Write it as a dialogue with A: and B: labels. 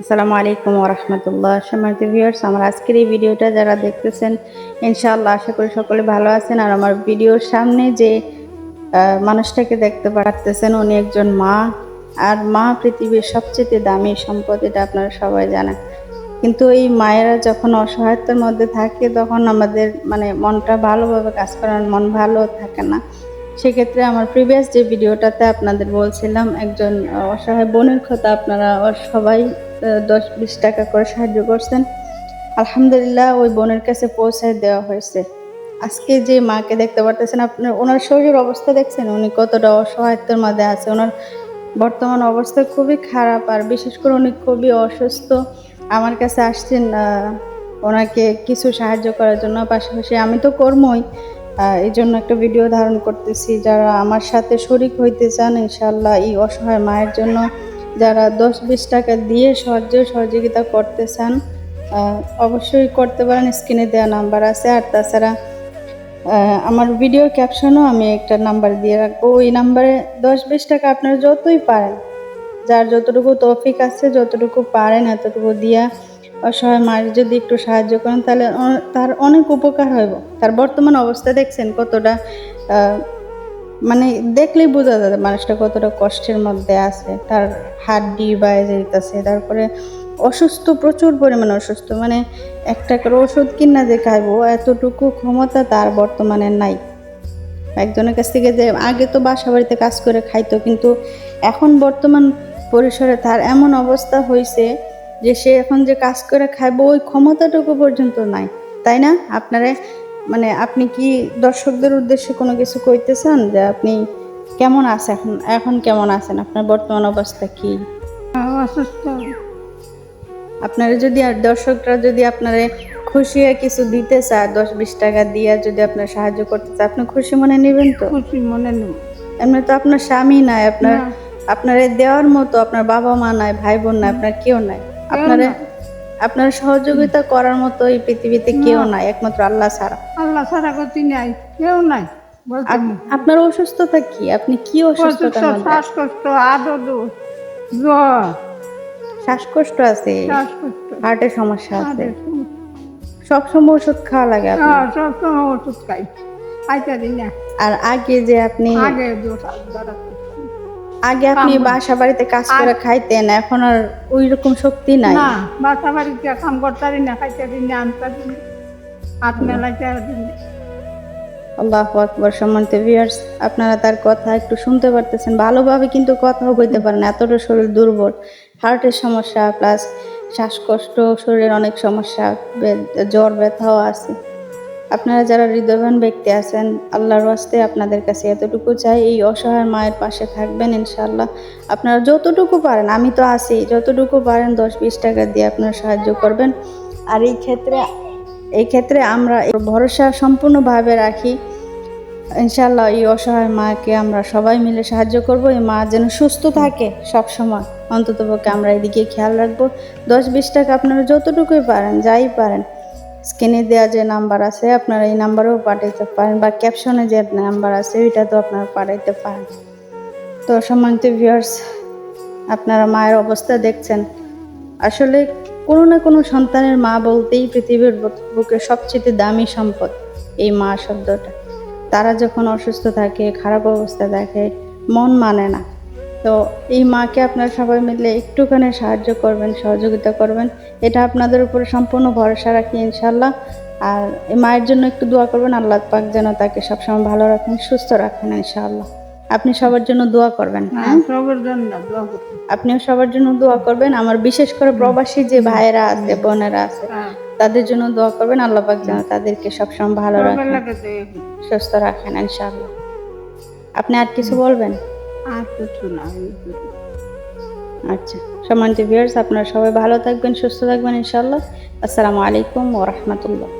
A: আসসালামু আলাইকুম ওরহমতুল্লাহ সম্মানিত ভিউয়ার্স আমার আজকের এই ভিডিওটা যারা দেখতেছেন, ইনশাআল্লাহ আশা করি সকলে ভালো আছেন। আর আমার ভিডিওর সামনে যে মানুষটাকে দেখতে পারতেছেন, উনি একজন মা। আর মা পৃথিবীর সবচেয়ে দামি সম্পদ, এটা আপনারা সবাই জানেন। কিন্তু এই মায়েরা যখন অসহায়তার মধ্যে থাকে, তখন আমাদের মানে মনটা ভালোভাবে কাজ করার মন ভালো থাকে না। সেক্ষেত্রে আমার প্রিভিয়াস যে ভিডিওটাতে আপনাদের বলছিলাম, একজন অসহায় বোনের কথা আপনারা সবাই দশ বিশ টাকা করে সাহায্য করছেন। আলহামদুলিল্লাহ ওই বোনের কাছে পৌঁছায় দেওয়া হয়েছে। আজকে যে মাকে দেখতে পারতেছেন, আপনার, ওনার শরীরের অবস্থা দেখছেন? উনি কতটা অসহায়তার মধ্যে আছে? ওনার বর্তমান অবস্থা খুবই খারাপ আর বিশেষ করে উনি খুবই অসুস্থ। আমার কাছে আসছেন ওনাকে কিছু সাহায্য করার জন্য। পাশাপাশি আমি তো কর্মই এই জন্য একটা ভিডিও ধারণ করতেছি। যারা আমার সাথে শরিক হইতে চান ইনশাল্লাহ এই অসহায় মায়ের জন্য যারা দশ বিশ টাকা দিয়ে সাহায্য সহযোগিতা করতে চান অবশ্যই করতে পারেন। স্ক্রিনে দেওয়া নাম্বার আছে। আর তাছাড়া আমার ভিডিও ক্যাপশনও আমি একটা নাম্বার দিয়ে রাখব। ওই নাম্বারে দশ বিশ টাকা আপনারা যতই পারেন, যার যতটুকু তৌফিক আছে, যতটুকু পারেন, এতটুকু দিয়া অসহায় মায়ের যদি একটু সাহায্য করেন, তাহলে তার অনেক উপকার হইব। তার বর্তমান অবস্থা দেখছেন কতটা মানে দেখলেই বোঝা যাবে মানুষটা কতটা কষ্টের মধ্যে আছে। তার হাড্ডি বাইরে যেতেছে তারপরে অসুস্থ, প্রচুর পরিমাণে অসুস্থ। মানে একটা করে ওষুধ কিনা যে খাইবো, এতটুকু ক্ষমতা তার বর্তমানে নাই। একজনের কাছ থেকে যে আগে তো বাসা বাড়িতে কাজ করে খাইতো, কিন্তু এখন বর্তমান পরিসরে তার এমন অবস্থা হয়েছে যে সে এখন যে কাজ করে খাইবো ওই ক্ষমতাটুকু পর্যন্ত নাই তাই না? আপনারা মানে আপনি কি দর্শকদের উদ্দেশ্যে কোনো কিছু কইতে চান যে আপনি কেমন আছেন এখন এখন কেমন আছেন? আপনার বর্তমান অবস্থা কি?
B: অসুস্থ।
A: আপনারা যদি আর দর্শকরা যদি আপনারা খুশি হয়ে কিছু দিতে চায় দশ বিশ টাকা দিয়ে যদি আপনার সাহায্য করতে চায় আপনি খুশি মনে নেবেন তো?
B: খুশি মনে নেব।
A: এমনি তো আপনার স্বামী নাই আপনার। আপনার দেওয়ার মতো আপনার বাবা মা নাই ভাই বোন নাই আপনার কেউ নাই। আপনার আপনার সহযোগিতা করার মতো এই পৃথিবীতে কেউ নাই একমাত্র আল্লাহ ছাড়া।
B: আল্লাহ ছাড়া গতি নাই কেউ নাই।
A: আপনার অসুস্থতা কি? আপনি কি
B: অসুস্থ
A: অসুস্থতার মধ্যে
B: শ্বাসকষ্ট আদর জ্বর।
A: শ্বাসকষ্ট আছে হার্টের সমস্যা আছে। সবসময় ওষুধ খাওয়া লাগে
B: হ্যাঁ সব সময় ওষুধ খাই। খাইতে
A: আর আগে যে আপনি
B: আগে
A: আগে আপনি বাসা বাড়িতে কাজ করে খাইতেন এখন আর ওই রকম শক্তি নাই।
B: না বাসা বাড়িতে কাম করতে পারি না খাইতে না আনতে দিই না হাত মেলাইতে না
A: আল্লাহ আকবর সম্মানিত ভিউয়ার্স আপনারা তার কথা একটু শুনতে পারতেছেন। ভালোভাবে কিন্তু কথাও কইতে পারেন এতটা শরীর দুর্বল। হার্টের সমস্যা প্লাস শ্বাসকষ্ট শরীরের অনেক সমস্যা জ্বর ব্যথাও আছে। আপনারা যারা হৃদয়বান ব্যক্তি আছেন, আল্লাহর ওয়াস্তে আপনাদের কাছে এতটুকু চাই, এই অসহায় মায়ের পাশে থাকবেন ইনশাআল্লাহ। আপনারা যতটুকু পারেন, আমি তো আছি, যতটুকু পারেন দশ বিশ টাকা দিয়ে আপনারা সাহায্য করবেন। আর এই ক্ষেত্রে এই ক্ষেত্রে আমরা ভরসা সম্পূর্ণভাবে রাখি। ইনশাল্লাহ এই অসহায় মাকে আমরা সবাই মিলে সাহায্য করব, এই মা যেন সুস্থ থাকে সব সময় অন্তত পক্ষে আমরা এদিকে খেয়াল রাখব। দশ বিশ টাকা আপনারা যতটুকুই পারেন, যাই পারেন স্ক্রিনে দেওয়া যে নাম্বার আছে, আপনারা এই নাম্বারেও পাঠাইতে পারেন বা ক্যাপশনে যে নাম্বার আছে, ওইটা তো আপনারা পাঠাইতে পারেন। তো সম্মানিত ভিউয়ার্স আপনারা মায়ের অবস্থা দেখছেন। আসলে কোনো না কোনো সন্তানের মা বলতেই পৃথিবীর বুকে সবচেয়ে দামি সম্পদ এই মা শব্দটা। তারা যখন অসুস্থ থাকে, খারাপ অবস্থা দেখে, মন মানে না। তো এই মাকে আপনারা সবাই মিলে একটুখানি সাহায্য করবেন সহযোগিতা করবেন। এটা আপনাদের উপরে সম্পূর্ণ ভরসা রাখি ইনশাল্লাহ আর এই মায়ের জন্য একটু দোয়া করবেন আল্লাহ পাক যেন তাকে সবসময় ভালো রাখেন সুস্থ রাখেন ইনশাআল্লাহ। আপনি সবার জন্য দোয়া করবেন হ্যাঁ
B: হ্যাঁ? জন্য
A: আপনিও সবার জন্য দোয়া করবেন। আমার বিশেষ করে প্রবাসী যে ভাইয়েরা আছে বোনেরা আছে
B: হ্যাঁ।
A: তাদের জন্য দোয়া করবেন আল্লাহ পাক যেন তাদেরকে সবসময় ভালো রাখেন। সুস্থ রাখেন ইনশাআল্লাহ। আপনি আর কিছু বলবেন? আচ্ছা সম্মানিত ভিউয়ার্স আপনারা সবাই ভালো থাকবেন সুস্থ থাকবেন ইনশাল্লাহ আসসালামু আলাইকুম ওয়া রাহমাতুল্লাহ।